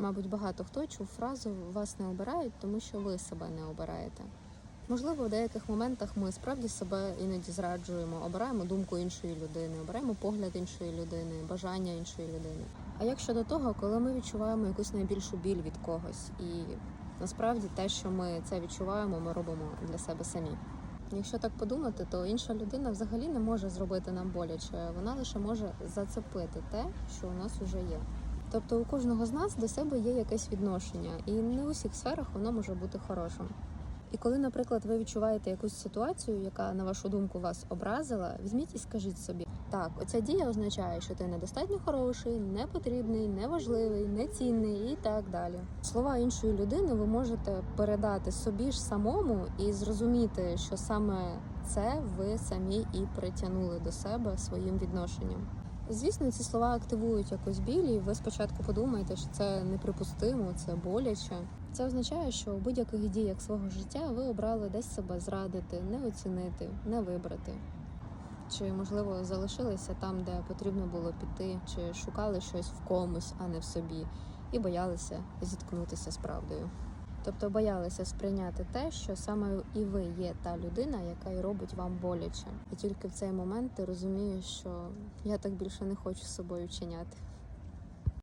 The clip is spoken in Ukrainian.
Мабуть, багато хто чув фразу вас не обирають, тому що ви себе не обираєте. Можливо, в деяких моментах ми справді себе іноді зраджуємо, обираємо думку іншої людини, обираємо погляд іншої людини, бажання іншої людини. А як щодо того, коли ми відчуваємо якусь найбільшу біль від когось, і насправді те, що ми це відчуваємо, ми робимо для себе самі. Якщо так подумати, то інша людина взагалі не може зробити нам боляче, вона лише може зацепити те, що у нас уже є. Тобто у кожного з нас до себе є якесь відношення, і не у всіх сферах воно може бути хорошим. І коли, наприклад, ви відчуваєте якусь ситуацію, яка на вашу думку вас образила, візьміть і скажіть собі: так, оця дія означає, що ти недостатньо хороший, непотрібний, неважливий, нецінний і так далі. Слова іншої людини ви можете передати собі ж самому і зрозуміти, що саме це ви самі і притягнули до себе своїм відношенням. Звісно, ці слова активують якось біль, і ви спочатку подумаєте, що це неприпустимо, це боляче. Це означає, що у будь-яких діях свого життя ви обрали десь себе зрадити, не оцінити, не вибрати. Чи, можливо, залишилися там, де потрібно було піти, чи шукали щось в комусь, а не в собі, і боялися зіткнутися з правдою. Тобто боялися сприйняти те, що саме і ви є та людина, яка й робить вам боляче. І тільки в цей момент ти розумієш, що я так більше не хочу з собою вчиняти.